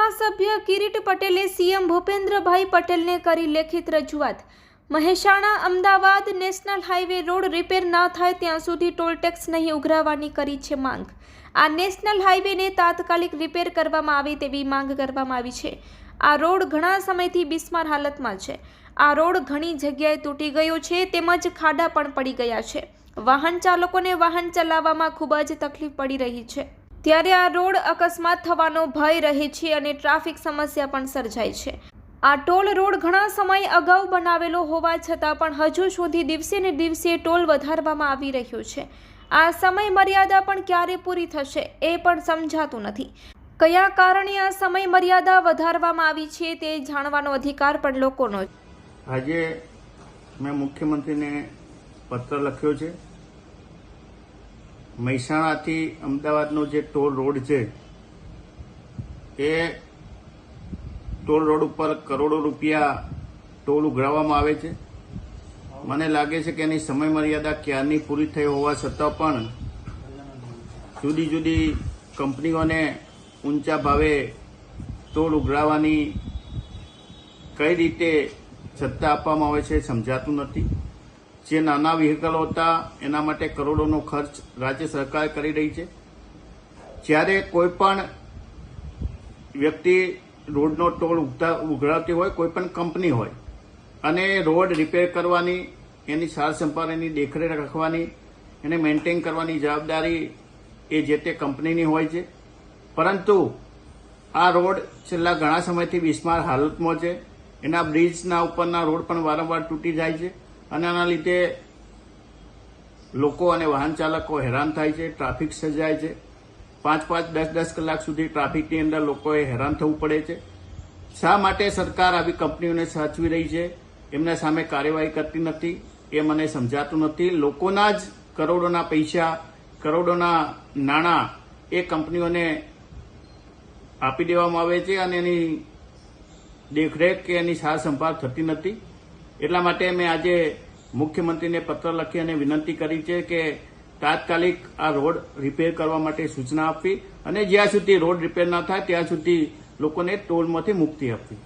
ધારાસભ્ય કિરીટ પટેલે સીએમ ભૂપેન્દ્રભાઈ પટેલને કરી લેખિત રજૂઆત. Mehsana, Ahmedabad national highway road repair ના થાય ત્યાં સુધી ટોલ ટેક્સ નહીં ઉઘરાવવાની કરી છે માંગ. આ નેશનલ હાઈવેને તાત્કાલિક રિપેર કરવામાં આવે તેવી માંગ કરવામાં આવી છે. આ રોડ ઘણા સમયથી બિસ્માર હાલતમાં છે. આ રોડ ઘણી જગ્યાએ તૂટી ગયો છે, તેમજ ખાડા પણ પડી ગયા છે. વાહન ચાલકોને વાહન ચલાવવામાં ખૂબ જ તકલીફ પડી રહી છે. ત્યારે આ રોડ અકસ્માત થવાનો ભય રહે છે અને ટ્રાફિક સમસ્યા પણ સર્જાય છે. આ ટોલ રોડ ઘણા સમય અગાઉ બનાવેલો હોવા છતાં પણ હજુ સુધી દિવસે ને દિવસે ટોલ વધારવામાં આવી રહ્યો છે. આ સમય મર્યાદા પણ ક્યારે પૂરી થશે એ પણ સમજાતું નથી. કયા કારણે આ સમય મર્યાદા વધારવામાં આવી છે તે જાણવાનો અધિકાર પણ લોકોનો. આજે મેં મુખ્યમંત્રીને પત્ર લખ્યો છે. મહેસાણાથી અમદાવાદનો જે ટોલ રોડ છે, એ ટોલ રોડ ઉપર કરોડો રૂપિયા ટોલ ઉઘરાવવામાં આવે છે. મને લાગે છે કે એની સમય મર્યાદા ક્યારની પૂરી થઈ હોવા છતાં પણ જુદી જુદી કંપનીઓને ઊંચા ભાવે ટોલ ઉઘરાવવાની કઈ રીતે સત્તા આપવામાં આવે છે સમજાતું નથી. જે નાના વ્હીકલો હતા, એના માટે કરોડોનો ખર્ચ રાજ્ય સરકાર કરી રહી છે. જ્યારે કોઈ પણ વ્યક્તિ રોડનો ટોલ ઉગતા ઉઘરાવતી હોય, કોઈ પણ કંપની હોય, અને રોડ રિપેર કરવાની, એની સાર સંભાળ એની દેખરેખ રાખવાની, એને મેન્ટેન કરવાની જવાબદારી એ જે તે કંપનીની હોય છે. પરંતુ આ રોડ છેલ્લા ઘણા સમયથી બિસ્માર હાલતમાં છે. એના બ્રિજના ઉપરના રોડ પણ વારંવાર તૂટી જાય છે. અને આના લીધે લોકો અને વાહન ચાલકો હેરાન થાય છે, ટ્રાફિક સર્જાય છે. પાંચ પાંચ, દસ દસ કલાક સુધી ટ્રાફિકની અંદર લોકોએ હેરાન થવું પડે છે. શા માટે સરકાર આવી કંપનીઓને સાચવી રહી છે, એમના સામે કાર્યવાહી કરતી નથી, એ મને સમજાતું નથી. લોકોના જ કરોડોના પૈસા, કરોડોના નાણાં એ કંપનીઓને આપી દેવામાં આવે છે અને એની દેખરેખ કે એની સાર સંભાળ થતી નથી. એટલા માટે મેં આજે મુખ્યમંત્રીને પત્ર લખી અને વિનંતી કરી છે કે તાત્કાલિક આ રોડ રિપેર કરવા માટે સૂચના આપવી અને જ્યાં સુધી રોડ રિપેર ના થાય ત્યાં સુધી લોકોને ટોલમાંથી મુક્તિ આપવી.